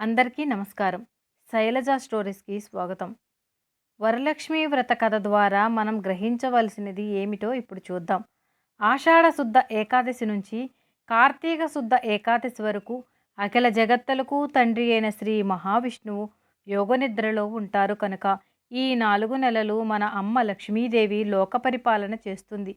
అందరికీ నమస్కారం. శైలజ స్టోరీస్కి స్వాగతం. వరలక్ష్మి వ్రత కథ ద్వారా మనం గ్రహించవలసినది ఏమిటో ఇప్పుడు చూద్దాం. ఆషాఢ శుద్ధ ఏకాదశి నుంచి కార్తీక శుద్ధ ఏకాదశి వరకు అఖిల జగత్తలకు తండ్రి అయిన శ్రీ మహావిష్ణువు యోగనిద్రలో ఉంటారు కనుక ఈ నాలుగు నెలలు మన అమ్మ లక్ష్మీదేవి లోక పరిపాలన చేస్తుంది.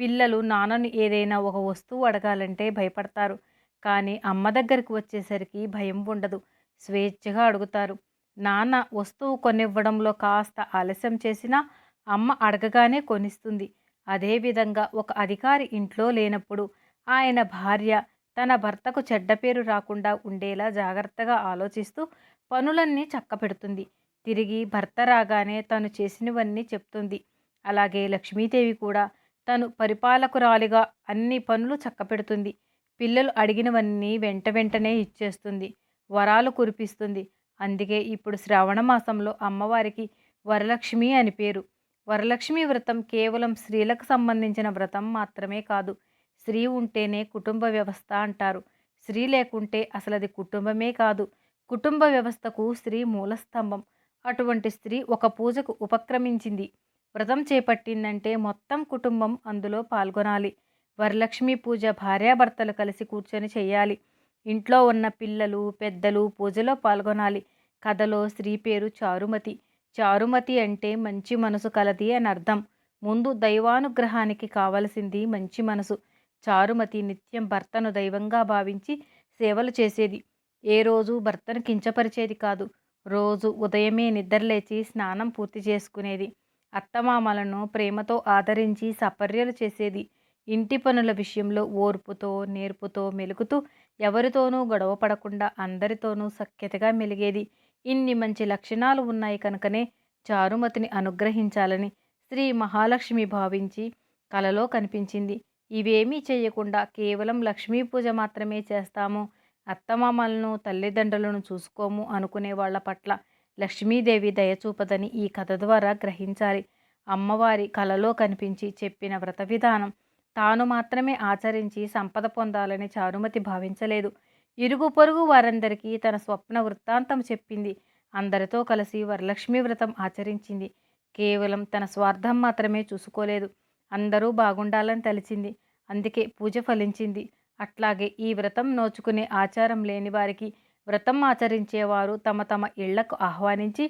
పిల్లలు నాన్నను ఏదైనా ఒక వస్తువు అడగాలంటే భయపడతారు. కానీ అమ్మ దగ్గరికి వచ్చేసరికి భయం ఉండదు. స్వేచ్ఛగా అడుగుతారు. నాన్న వస్తువు కొనివ్వడంలో కాస్త ఆలస్యం చేసినా అమ్మ అడగగానే కొనిస్తుంది. అదేవిధంగా ఒక అధికారి ఇంట్లో లేనప్పుడు ఆయన భార్య తన భర్తకు చెడ్డ పేరు రాకుండా ఉండేలా జాగ్రత్తగా ఆలోచిస్తూ పనులన్నీ చక్కపెడుతుంది తిరిగి భర్త రాగానే తను చేసినవన్నీ చెప్తుంది. అలాగే లక్ష్మీదేవి కూడా తను పరిపాలకురాలిగా అన్ని పనులు చక్కపెడుతుంది పిల్లలు అడిగినవన్నీ వెంట వెంటనే ఇచ్చేస్తుంది. వరాలు కురిపిస్తుంది. అందుకే ఇప్పుడు శ్రావణ మాసంలో అమ్మవారికి వరలక్ష్మి అని పేరు. వరలక్ష్మి వ్రతం కేవలం స్త్రీలకు సంబంధించిన వ్రతం మాత్రమే కాదు స్త్రీ ఉంటేనే కుటుంబ వ్యవస్థ అంటారు. స్త్రీ లేకుంటే అసలు అది కుటుంబమే కాదు. కుటుంబ వ్యవస్థకు స్త్రీ మూలస్తంభం. అటువంటి స్త్రీ ఒక పూజకు ఉపక్రమించింది. వ్రతం చేపట్టిందంటే మొత్తం కుటుంబం అందులో పాల్గొనాలి. వరలక్ష్మి పూజ భార్యాభర్తలు కలిసి కూర్చొని చేయాలి. ఇంట్లో ఉన్న పిల్లలు పెద్దలు పూజలో పాల్గొనాలి. కథలో స్త్రీ పేరు చారుమతి. చారుమతి అంటే మంచి మనసు కలది అని అర్థం. ముందు దైవానుగ్రహానికి కావలసింది మంచి మనసు. చారుమతి నిత్యం భర్తను దైవంగా భావించి సేవలు చేసేది. ఏ రోజు భర్తను కించపరిచేది కాదు. రోజు ఉదయమే నిద్రలేచి స్నానం పూర్తి చేసుకునేది. అత్తమామలను ప్రేమతో ఆదరించి సపర్యలు చేసేది. ఇంటి పనుల విషయంలో ఓర్పుతో నేర్పుతో మెలుగుతూ ఎవరితోనూ గొడవ పడకుండా అందరితోనూ సఖ్యతగా మెలిగేది. ఇన్ని మంచి లక్షణాలు ఉన్నాయి కనుకనే చారుమతిని అనుగ్రహించాలని శ్రీ మహాలక్ష్మి భావించి కలలో కనిపించింది. ఇవేమీ చేయకుండా కేవలం లక్ష్మీ పూజ మాత్రమే చేస్తాము. అత్తమామలను తల్లిదండ్రులను చూసుకోము అనుకునే వాళ్ళ పట్ల లక్ష్మీదేవి దయచూపదని ఈ కథ ద్వారా గ్రహించాలి. అమ్మవారి కలలో కనిపించి చెప్పిన వ్రత విధానం తాను మాత్రమే ఆచరించి సంపద పొందాలని చారుమతి భావించలేదు. ఇరుగు పొరుగు వారందరికీ తన స్వప్న వృత్తాంతం చెప్పింది. అందరితో కలిసి వరలక్ష్మి వ్రతం ఆచరించింది. కేవలం తన స్వార్థం మాత్రమే చూసుకోలేదు. అందరూ బాగుండాలని తలిచింది. అందుకే పూజ ఫలించింది. అట్లాగే ఈ వ్రతం నోచుకునే ఆచారం లేని వారికి వ్రతం ఆచరించేవారు తమ తమ ఇళ్ళకు ఆహ్వానించి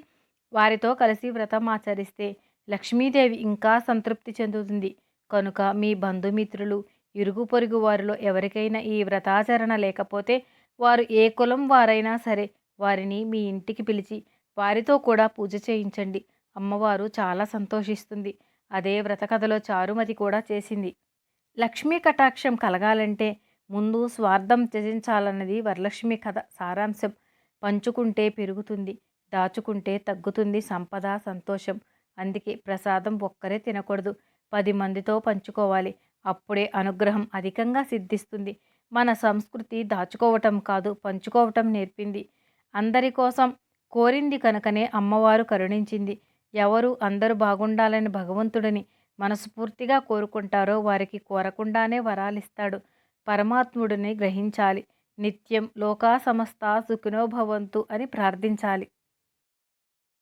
వారితో కలిసి వ్రతం ఆచరిస్తే లక్ష్మీదేవి ఇంకా సంతృప్తి చెందుతుంది. కనుక మీ బంధుమిత్రులు ఇరుగు పొరుగు వారిలో ఎవరికైనా ఈ వ్రతాచరణ లేకపోతే వారు ఏ కులం వారైనా సరే వారిని మీ ఇంటికి పిలిచి వారితో కూడా పూజ చేయించండి. అమ్మవారు చాలా సంతోషిస్తుంది. అదే వ్రత కథలో చారుమతి కూడా చేసింది. లక్ష్మీ కటాక్షం కలగాలంటే ముందు స్వార్థం త్యజించాలన్నది వరలక్ష్మి కథ సారాంశం. పంచుకుంటే పెరుగుతుంది దాచుకుంటే తగ్గుతుంది సంపద సంతోషం. అందుకే ప్రసాదం ఒక్కరే తినకూడదు. పది మందితో పంచుకోవాలి. అప్పుడే అనుగ్రహం అధికంగా సిద్ధిస్తుంది. మన సంస్కృతి దాచుకోవటం కాదు పంచుకోవటం నేర్పింది. అందరి కోసం కోరింది కనుకనే అమ్మవారు కరుణించింది. ఎవరు అందరూ బాగుండాలని భగవంతుడిని మనస్ఫూర్తిగా కోరుకుంటారో వారికి కోరకుండానే వరాలిస్తాడు. పరమాత్ముడిని గ్రహించాలి. నిత్యం లోకా సమస్త సుఖినోభవంతు అని ప్రార్థించాలి.